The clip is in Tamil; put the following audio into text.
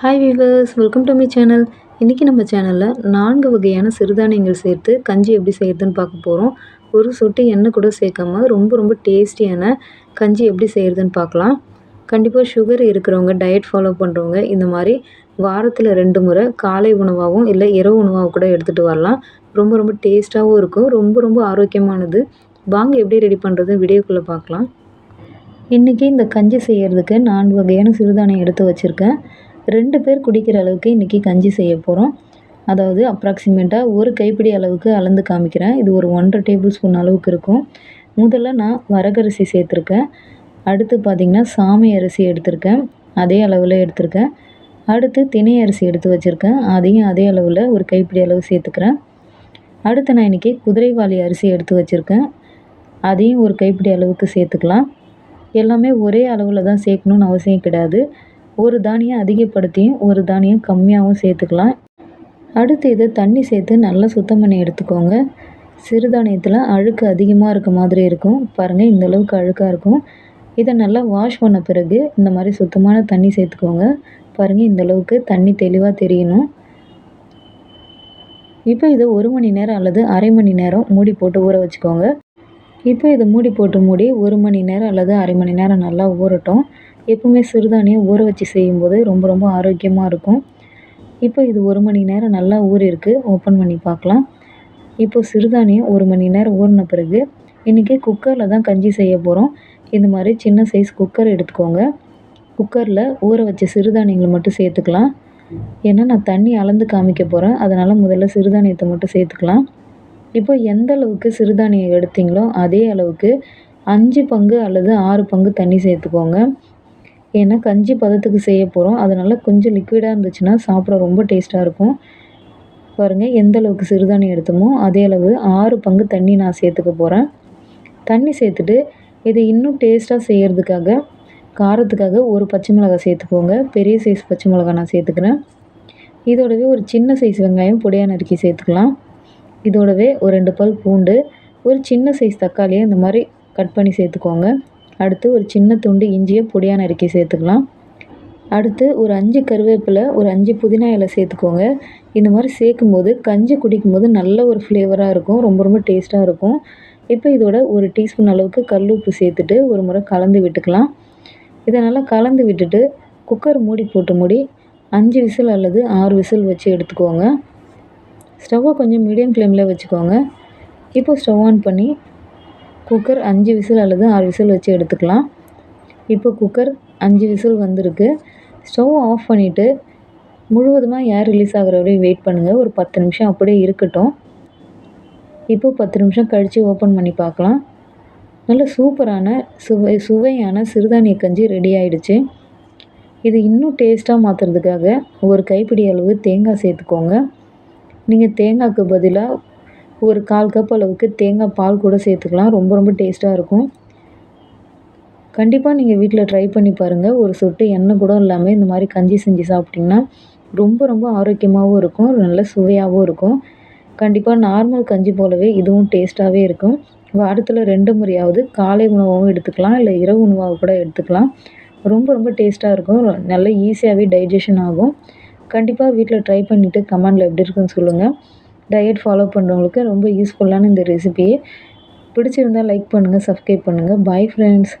Hi viewers welcome to my channel இன்றைக்கி நம்ம சேனலில் நான்கு வகையான சிறுதானியங்கள் சேர்த்து கஞ்சி எப்படி செய்கிறதுன்னு பார்க்க போகிறோம் ஒரு சொட்டு எண்ணெய் கூட சேர்க்காம ரொம்ப ரொம்ப டேஸ்டியான கஞ்சி எப்படி செய்கிறதுன்னு பார்க்கலாம். கண்டிப்பாக சுகர் இருக்கிறவங்க டயட் ஃபாலோ பண்ணுறவங்க இந்த மாதிரி வாரத்தில் ரெண்டு முறை காலை உணவாகவும் இல்லை இரவு உணவாகவும் கூட எடுத்துகிட்டு வரலாம். ரொம்ப ரொம்ப டேஸ்ட்டாகவும் இருக்கும் ரொம்ப ரொம்ப ஆரோக்கியமானது. வாங்க எப்படி ரெடி பண்ணுறது வீடியோக்குள்ளே பார்க்கலாம். இன்றைக்கி இந்த கஞ்சி செய்கிறதுக்கு நான்கு வகையான சிறுதானியம் எடுத்து வச்சுருக்கேன். ரெண்டு பேர் குடிக்கிற அளவுக்கு இன்றைக்கி கஞ்சி செய்ய போகிறோம் அதாவது அப்ராக்சிமேட்டாக ஒரு கைப்பிடி அளவுக்கு அளந்து காமிக்கிறேன். இது ஒரு ஒன்றரை டேபிள் ஸ்பூன் அளவுக்கு இருக்கும். முதல்ல நான் வரகரிசி சேர்த்துருக்கேன். அடுத்து பார்த்திங்கன்னா சாமி அரிசி எடுத்திருக்கேன். அதே அளவில் எடுத்திருக்கேன். அடுத்து திணை அரிசி எடுத்து வச்சுருக்கேன். அதையும் அதே அளவில் ஒரு கைப்பிடி அளவு சேர்த்துக்கிறேன். அடுத்து நான் இன்றைக்கி குதிரைவாளி அரிசி எடுத்து வச்சுருக்கேன். அதையும் ஒரு கைப்பிடி அளவுக்கு சேர்த்துக்கலாம். எல்லாமே ஒரே அளவில் தான் சேர்க்கணுன்னு அவசியம் கிடையாது. ஒரு தானியம் அதிகப்படுத்தியும் ஒரு தானியம் கம்மியாகவும் சேர்த்துக்கலாம். அடுத்து இதை தண்ணி சேர்த்து நல்லா சுத்தம் பண்ணி எடுத்துக்கோங்க. சிறுதானியத்தில் அழுக்கு அதிகமாக இருக்க மாதிரி இருக்கும். பாருங்கள் இந்த அளவுக்கு அழுக்காக இருக்கும். இதை நல்லா வாஷ் பண்ண பிறகு இந்த மாதிரி சுத்தமான தண்ணி சேர்த்துக்கோங்க. பாருங்கள் இந்த அளவுக்கு தண்ணி தெளிவாக தெரியணும். இப்போ இதை ஒரு மணி நேரம் அல்லது அரை மணி நேரம் மூடி போட்டு ஊற வச்சுக்கோங்க. இப்போ இதை மூடி போட்டு மூடி ஒரு மணி நேரம் அல்லது அரை மணி நேரம் நல்லா ஊறட்டும். எப்பவுமே சிறுதானியம் ஊற வச்சு செய்யும்போது ரொம்ப ரொம்ப ஆரோக்கியமாக இருக்கும். இப்போ இது ஒரு மணி நேரம் நல்லா ஊறிருக்கு. ஓப்பன் பண்ணி பார்க்கலாம். இப்போ சிறுதானியம் ஒரு மணி நேரம் ஊறின பிறகு இன்றைக்கி குக்கரில் தான் கஞ்சி செய்ய போகிறோம் இந்த மாதிரி சின்ன சைஸ் குக்கர் எடுத்துக்கோங்க. குக்கரில் ஊற வச்ச சிறுதானியங்களை மட்டும் சேர்த்துக்கலாம். ஏன்னா நான் தண்ணி அளந்து காமிக்க போகிறேன் அதனால் முதல்ல சிறுதானியத்தை மட்டும் சேர்த்துக்கலாம். இப்போ எந்த அளவுக்கு சிறுதானியம் எடுத்தீங்களோ அதே அளவுக்கு அஞ்சு பங்கு அல்லது ஆறு பங்கு தண்ணி சேர்த்துக்கோங்க. ஏன்னா கஞ்சி பதத்துக்கு செய்ய போகிறோம் அதனால் கொஞ்சம் லிக்விடாக இருந்துச்சுன்னா சாப்பிட ரொம்ப டேஸ்ட்டாக இருக்கும். பாருங்கள் எந்த அளவுக்கு சிறுதானியம் எடுத்தோமோ அதே அளவு ஆறு பங்கு தண்ணி நான் சேர்த்துக்க போகிறேன் தண்ணி சேர்த்துட்டு இதை இன்னும் டேஸ்ட்டாக செய்கிறதுக்காக காரத்துக்காக ஒரு பச்சை மிளகாய் சேர்த்துக்கோங்க. பெரிய சைஸ் பச்சை மிளகாய் நான் சேர்த்துக்கிறேன். இதோடவே ஒரு சின்ன சைஸ் வெங்காயம் பொடியாக நறுக்கி சேர்த்துக்கலாம். இதோடவே ஒரு ரெண்டு பல் பூண்டு ஒரு சின்ன சைஸ் தக்காளியை இந்த மாதிரி கட் பண்ணி சேர்த்துக்கோங்க. அடுத்து ஒரு சின்ன துண்டு இஞ்சியை பொடியாக நறுக்கி சேர்த்துக்கலாம். அடுத்து ஒரு அஞ்சு கருவேப்பிலை ஒரு அஞ்சு புதினா இலை சேர்த்துக்கோங்க. இந்த மாதிரி சேர்க்கும்போது கஞ்சி குடிக்கும் போது நல்ல ஒரு ஃப்ளேவராக இருக்கும் ரொம்ப ரொம்ப டேஸ்ட்டாக இருக்கும். இப்போ இதோட ஒரு டீஸ்பூன் அளவுக்கு கல் உப்பு சேர்த்துட்டு ஒரு முறை கலந்து விட்டுக்கலாம். இதை நல்லா கலந்து விட்டுட்டு குக்கர் மூடி போட்டு மூடி அஞ்சு விசில் அல்லது ஆறு விசில் வச்சு எடுத்துக்கோங்க. ஸ்டவ்வை கொஞ்சம் மீடியம் ஃப்ளேமில் வச்சுக்கோங்க. இப்போ ஸ்டவ் ஆன் பண்ணி குக்கர் அஞ்சு விசில் அல்லது ஆறு விசில் வச்சு எடுத்துக்கலாம். இப்போ குக்கர் அஞ்சு விசில் வந்திருக்கு. ஸ்டவ் ஆஃப் பண்ணிவிட்டு முழுவதுமாக ஏர் ரிலீஸ் ஆகிற வரையும் வெயிட் பண்ணுங்கள் ஒரு பத்து நிமிஷம் அப்படியே இருக்கட்டும். இப்போ பத்து நிமிஷம் கழித்து ஓப்பன் பண்ணி பார்க்கலாம். நல்ல சூப்பரான சுவை சுவையான சிறுதானிய கஞ்சி ரெடி ஆகிடுச்சு இது இன்னும் டேஸ்ட்டாக மாற்றுறதுக்காக ஒரு கைப்பிடி அளவு தேங்காய் சேர்த்துக்கோங்க. நீங்கள் தேங்காய்க்கு பதிலாக ஒரு கால் கப் அளவுக்கு தேங்காய் பால் கூட சேர்த்துக்கலாம். ரொம்ப ரொம்ப டேஸ்ட்டாக இருக்கும். கண்டிப்பாக நீங்கள் வீட்டில் ட்ரை பண்ணி பாருங்கள் ஒரு சொட்டு எண்ணெய் கூட இல்லாமல் இந்த மாதிரி கஞ்சி செஞ்சு சாப்பிட்டிங்கன்னா ரொம்ப ரொம்ப ஆரோக்கியமாகவும் இருக்கும். நல்ல சுவையாகவும் இருக்கும். கண்டிப்பாக நார்மல் கஞ்சி போலவே இதுவும் டேஸ்ட்டாகவே இருக்கும். வாரத்தில் ரெண்டு முறையாவது காலை உணவாகவும் எடுத்துக்கலாம். இல்லை இரவு உணவாக கூட எடுத்துக்கலாம். ரொம்ப ரொம்ப டேஸ்ட்டாக இருக்கும். நல்ல ஈஸியாகவே டைஜஷன் ஆகும். கண்டிப்பாக வீட்டில் ட்ரை பண்ணிவிட்டு கமெண்டில் எப்படி இருக்குன்னு சொல்லுங்கள் டயட் ஃபாலோ பண்ணுறவங்களுக்கு ரொம்ப யூஸ்ஃபுல்லான இந்த ரெசிபி பிடிச்சிருந்தால் லைக் பண்ணுங்கள் சப்ஸ்கிரைப் பண்ணுங்கள் பாய் ஃப்ரெண்ட்ஸ்